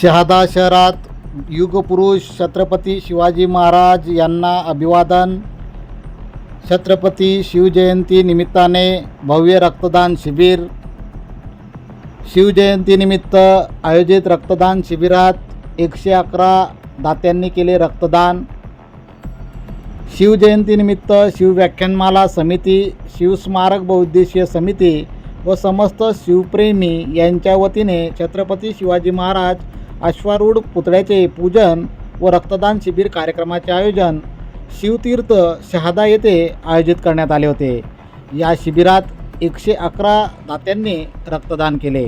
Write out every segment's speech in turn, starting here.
शहादा शहरात युगपुरुष छत्रपती शिवाजी महाराज यांना अभिवादन. छत्रपती शिवजयंती निमित्ताने भव्य रक्तदान शिबिर. शिवजयंतीनिमित्त आयोजित रक्तदान शिबिरात एकशे अकरा दात्यांनी केले रक्तदान. शिवजयंतीनिमित्त शिवव्याख्यानमाला समिती शिवस्मारक बहुउद्देशीय समिती व समस्त शिवप्रेमी यांच्या वतीने छत्रपती शिवाजी महाराज अश्वारूढ पुतळ्याचे पूजन व रक्तदान शिबिर कार्यक्रमाचे आयोजन शिवतीर्थ शहादा येथे आयोजित करण्यात आले होते. या शिबिरात एकशे अकरा दात्यांनी रक्तदान केले.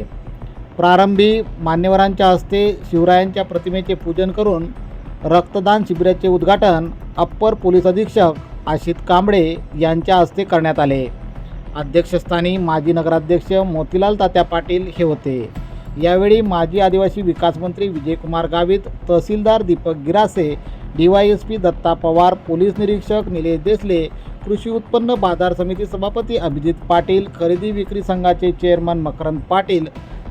प्रारंभी मान्यवरांच्या हस्ते शिवरायांच्या प्रतिमेचे पूजन करून रक्तदान शिबिराचे उद्घाटन अप्पर पोलीस अधीक्षक आशित कांबळे यांच्या हस्ते करण्यात आले. अध्यक्षस्थानी माजी नगराध्यक्ष मोतीलाल तात्या पाटील हे होते. यावेळी माजी आदिवासी विकास मंत्री Vijaykumar Gavit tehsildar Deepak Girase D Y S P Datta Pawar police निरीक्षक निलेश देसले कृषी उत्पन्न बाजार समिती सभापती अभिजित पाटील खरेदी विक्री संघाचे चेअरमन मकरंद पाटील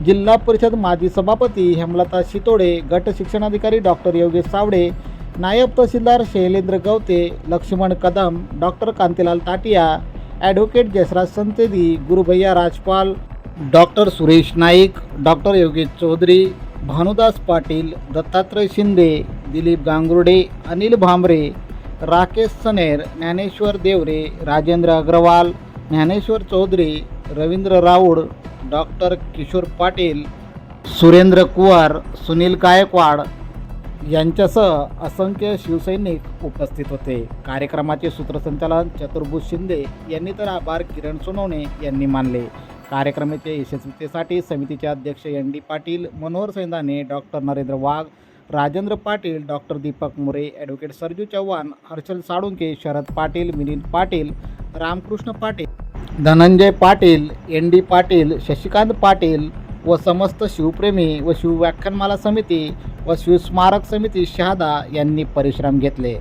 जिल्हा परिषद माजी सभापती हेमलता शितोडे गट शिक्षणाधिकारी डॉक्टर योगेश सावडे नायब tehsildar Shailendra Gavate Laxman Kadam doctor Kantilal Tatiya advocate Jasraj Santedi Gurubhaiya Rajpal doctor Suresh Naik doctor Yogesh Chaudhari Bhanudas Patil Dattatray Shinde Dilip Gangurde Anil Bhambare Rakesh Saner Dnyaneshwar Deore Rajendra Agrawal Dnyaneshwar Chaudhari Ravindra Raud doctor Kishor Patil Surendra Kuwar Sunil Gaikwad यांच्यासह असंख्य शिवसैनिक उपस्थित होते. कार्यक्रमाचे सूत्रसंचालन चतुर्भुज शिंदे यांनी तर आभार किरण सोनवणे यांनी मानले. कार्यक्रमाच्या यशस्वीतेसाठी समितीचे अध्यक्ष N D Patil Manohar Saindane doctor Narendra Wagh Rajendra Patil doctor Deepak More advocate Sarju Chavan Harshal Salunke Sharad Patil Milind Patil Ramkrishna Patil Dhananjay Patil N D Patil Shashikant Patil व समस्त शिवप्रेमी व शिवव्याख्यानमाला समिती व शिवस्मारक समिती शहादा यांनी परिश्रम घेतले.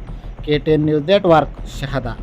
K ten news network Shahada.